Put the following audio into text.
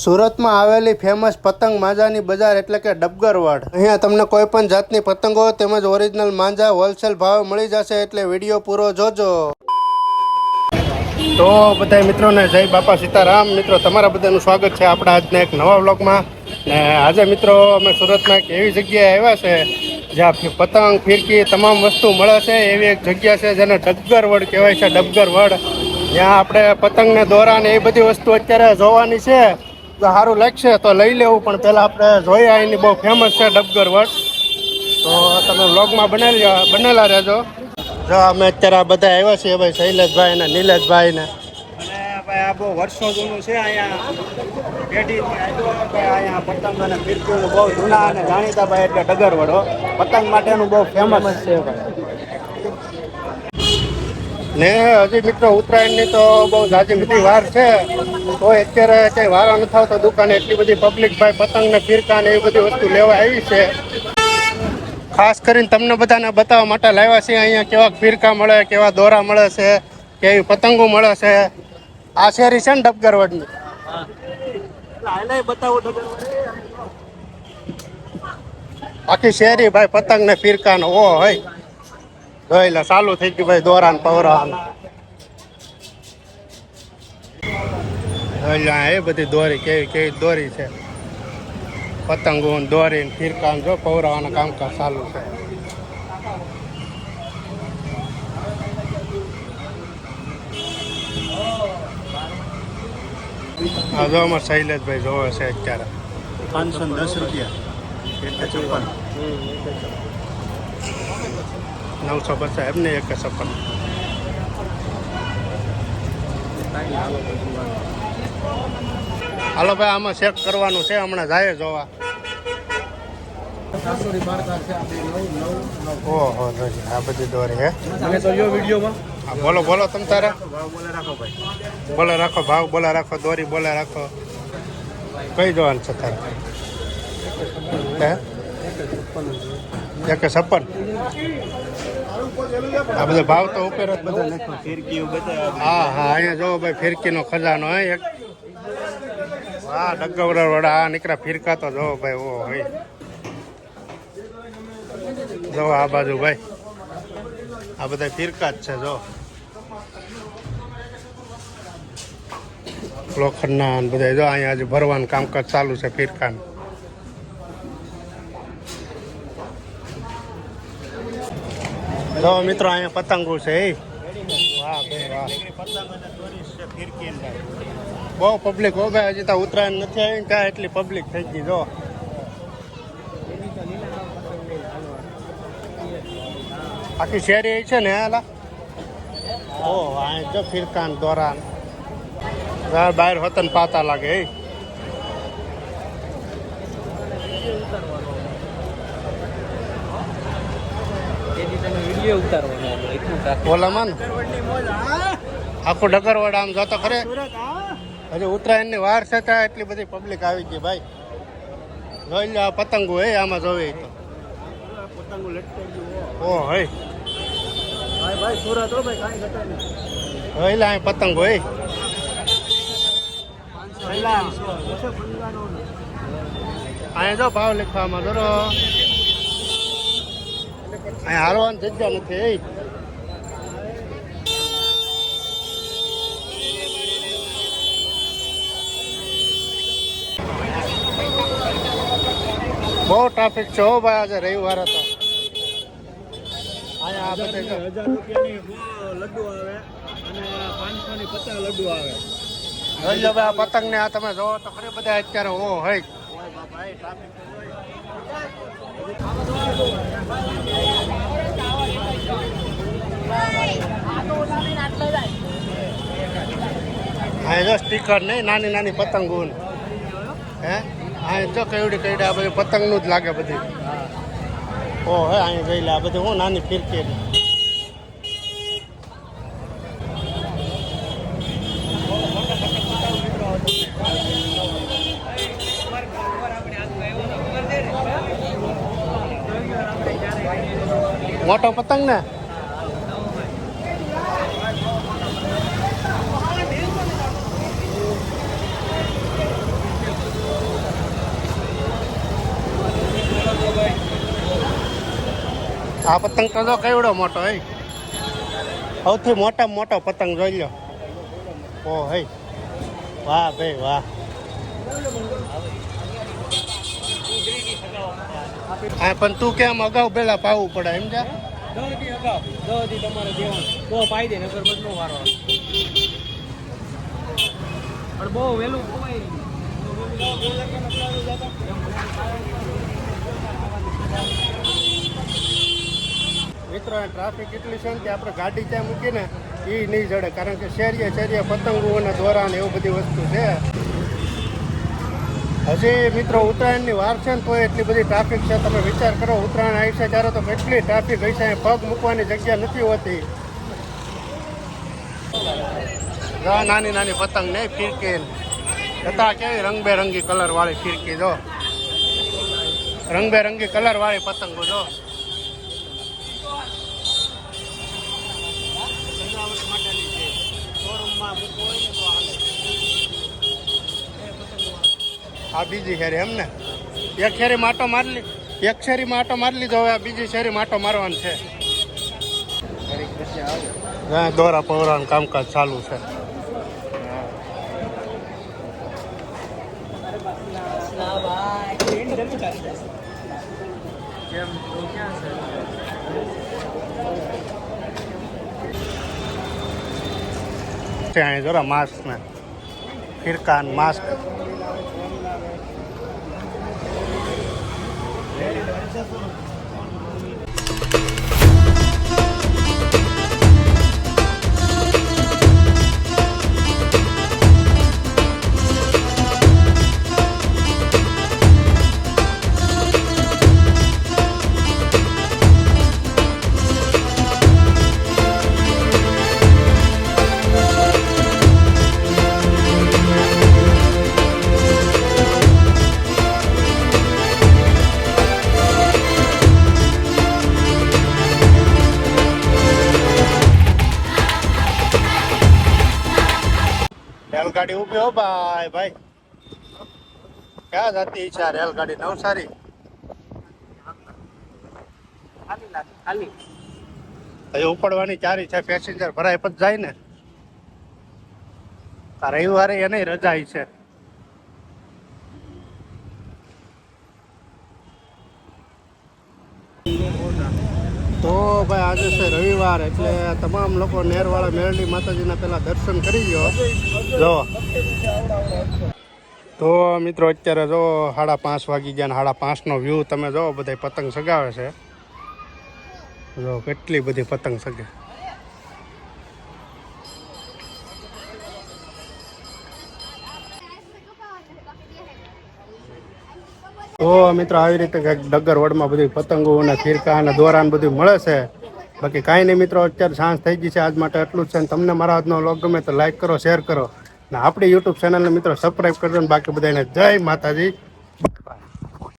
સુરતમાં આવેલી ફેમસ પતંગ માંજાની બજાર એટલે કે ડબગરવાડ. અહીંયા તમને કોઈ પણ જાતની પતંગો તેમજ ઓરિજિનલ માંજા હોલસેલ ભાવે મળી જશે એટલે વીડિયો પૂરો જોજો. તો બધા મિત્રોને જય બાપા સીતારામ. મિત્રો, તમારા બધાનું સ્વાગત છે આપણા આજના એક નવા વ્લોગમાં. ને આજે મિત્રો, અમે સુરતમાં એક એવી જગ્યાએ આવ્યા છે, જ્યાં પતંગ ફિરકી તમામ વસ્તુ મળે છે. એવી એક જગ્યા છે જેને ડબગરવડ કહેવાય છે, ડબગરવડ. જ્યાં આપણે પતંગને દોરા ને એ બધી વસ્તુ અત્યારે જોવાની છે. સારું લાગશે, તો લઈ લેવું, પણ પહેલાં આપણે જોઈએ અહીંની બહુ ફેમસ છે ડબગરવડ તો તમે વ્લોગમાં બનેલી બનેલા રહેજો. જો અમે અત્યારે આ બધા આવ્યા છીએ, ભાઈ શૈલેષભાઈ ને નીલેશભાઈ ને. ભાઈ આ બહુ વર્ષો જૂનું છે, અહીંયા પેઢી અહીંયા પતંગ અને ફિરકીનું બહુ જૂના અને જાણીતા ભાઈ એટલે ડગરવડો પતંગ માટેનું બહુ ફેમસ છે, ભાઈ. ને હજી મિત્રો ઉત્તરાયણની તો બહુ જાજી બધી વાર છે. તો અત્યારે ક્યાંય વારો થાવ તો દુકાને એટલી બધી પબ્લિક ભાઈ પતંગ ને ફિરકા ને એવી બધી વસ્તુ લેવા આવી છે. ખાસ કરીને તમને બધાને બતાવવા માટે લાવ્યા છે અહીંયા કેવા ફિરકા મળે, કેવા દોરા મળે છે, કેવી પતંગો મળે છે. આ શેરી છે ને ડબગરવડની? આખી શેરી ભાઈ પતંગ ને ફિરકા ને હોય. જોઈ લે ચાલુ થઈ ગયું ભાઈ દોરા ને પવરા ને જોઈ લે આ એ બધી દોરી કેવી કેવી દોરી છે? પતંગો દોરી ફિરકા જો પૌરાવાના કામકાજ ચાલુ છે. હજુ અમારે શૈલેષભાઈ જોવે છે અત્યારે. પાંચસો દસ રૂપિયા. એટલે ચોપન. નવસો પચાસ એમને એક છપ્પન હાલો ભાઈ આમાં ચેક કરવાનું છે હમણાં જાય જોવા. ઓહો આ બધી દોરી હે. મને તો જો વિડીયોમાં. બોલો બોલો તમ તારે. બોલો રાખો ભાઈ બોલે રાખો ભાવ બોલા રાખો દોરી બોલા રાખો. કઈ જોવાનું છે તારે? હે? એક છપ્પન. આ બધા ભાવ તો ઉપર જ બધા નાખો ફિરકી બધા હા હા અહીંયા જોવો ભાઈ ફિરકીનો ખજાનો હે એક. હા ડગવડા વડા આ નીકળ્યા ફિરકા તો જોવો ભાઈ ઓ હોય જો આ બાજુ ભાઈ. આ બધા ફિરકા જ છે જો. લોખંડના બધા જો અહીંયા હજુ ભરવાનું કામકાજ ચાલુ છે ફિરકાનું. જો મિત્રો, અહીંયા પતંગો છે એ વાહ, ભાઈ, વાહ. પતંગ અને દોરી છે ફિરકી ને ભાઈ બહુ પબ્લિક હો, ભાઈ, હજી તો ઉત્તરાયણ નથી આવી ને ત્યાં એટલી પબ્લિક થઈ ગઈ, જો. આખી શેરી અહીં છે ને હાલા ઓ આ જો ફિરકાન દોરાન. આ બહાર હોતન પાતા લાગે એ વીડિયો ઉતારવાનો આપણે ઓલામાં આખું ડગરવાડ આમ જોતો ખરે. હજુ ઉત્તરાયણની વાર છે ત્યાં એટલી બધી પબ્લિક આવી ગઈ ભાઈ. જોઈ લો આ પતંગો હે આમાં જોવે તો. પતંગો લટકાઈ ઓ હે. ભાઈ ભાઈ સુરત હો ભાઈ કાંઈ ઘટે નહીં. જોઈ લે આ પતંગો હે. અહીંયા જો ભાવ લખવામાં જરો અહીંયા હારવાની જગ્યા નથી બહુ ટ્રાફિક છે હો ભાઈ આજે રવિવાર હતો અહીંયા આ બધે હજાર રૂપિયાની લડ્ડુ આવે અને પાંચસો ની પચાસ લડ્ડુ આવે. જોઈ લો ભાઈ આ પતંગ ને આ તમે જોવો તો ખરી બધા અત્યારે ઓ હોય ટ્રાફિક અહીંયા જો સ્ટીકર નહીં, નાની નાની પતંગો. હે? અહીંયા જો કઈડી કઈડી આ બધી પતંગનું જ લાગે બધી. ઓ, હે અહીંયા જોઈ લે આ બધી હું નાની ફિરકી મોટો પતંગ ને? આ પતંગ તો જો કેવડો મોટો હે. સૌથી મોટા મોટો પતંગ જોઈ લો. ઓ, હે. વાહ, ભાઈ, વાહ. હા પણ તું કેમ અગાઉ પેલા પાવું પડે એમ જા બહુ દહથી તમારે દેવાનું તો પાઈ દે નગર બદલો વારો પણ બહુ વહેલું ખવાય મિત્રો અને ટ્રાફિક એટલી છે ને કે આપણે ગાડી ત્યાં મૂકીને એ નહીં જડે. કારણ કે શેરીએ શેરીએ પતંગો અને દોરા ને એવું બધી વસ્તુ છે. હજી મિત્રો ઉત્તરાયણની વાર છે ને તો એટલી બધી ટ્રાફિક છે. તમે વિચાર કરો, ઉત્તરાયણ આવી છે ત્યારે તો કેટલી ટ્રાફિક હશે? અહીં પગ મૂકવાની જગ્યા નથી હોતી. નાની નાની પતંગ નહીં ફિરકી છતાં કેવી રંગબેરંગી કલર વાળી ફિરકી, જો. રંગબેરંગી કલર વાળી પતંગો, જો સજાવટ માટેની છે શોરૂમમાં મૂકવો હોય ને તો હાલે આ બીજી શેરી એમ ને? એક શેરી માટો મારી લી એક શેરી માટો મારી લીધો હવે આ બીજી શેરી માટો મારવાનું છે. હા, દોરા પવરાનું કામકાજ ચાલુ છે. કેમ? તો ક્યાં છે? છે અહીં જોરા માસ્ક ને ફિરકા માસ્ક. Thank ઊભી ભાઈ ભાઈ. ક્યાં જતી છે આ રેલગાડી નવસારી? ખાલી હજી ઉપડવાની ચારી છે પેસેન્જર ભરાય પણ જાય ને. રવિવારે એને રજા ઈ છે. તો ભાઈ આજે છે રવિવાર એટલે તમામ લોકો નેરવાળા મેરડી માતાજીના પહેલાં દર્શન કરી ગયો. જો. તો મિત્રો અત્યારે જો સાડા પાંચ વાગી ગયા સાડા પાંચનો વ્યૂ તમે જો બધા પતંગ સગાવે છે. જો કેટલી બધી પતંગ સગે. તો મિત્રો આવી રીતે ડગર વડમાં બધી પતંગો અને ફિરકા અને દોરા બધું મળે છે. બાકી કાંઈ નહીં મિત્રો, અત્યારે સાંજ થઈ ગઈ છે આજ માટે એટલું જ છે. અને તમને મારા આજનો લોગ ગમે તો લાઈક કરો શેર કરો. અને આપણી યુટ્યુબ ચેનલને મિત્રો સબસ્ક્રાઈબ કરજો ને બાકી બધાને જય માતાજી. બાય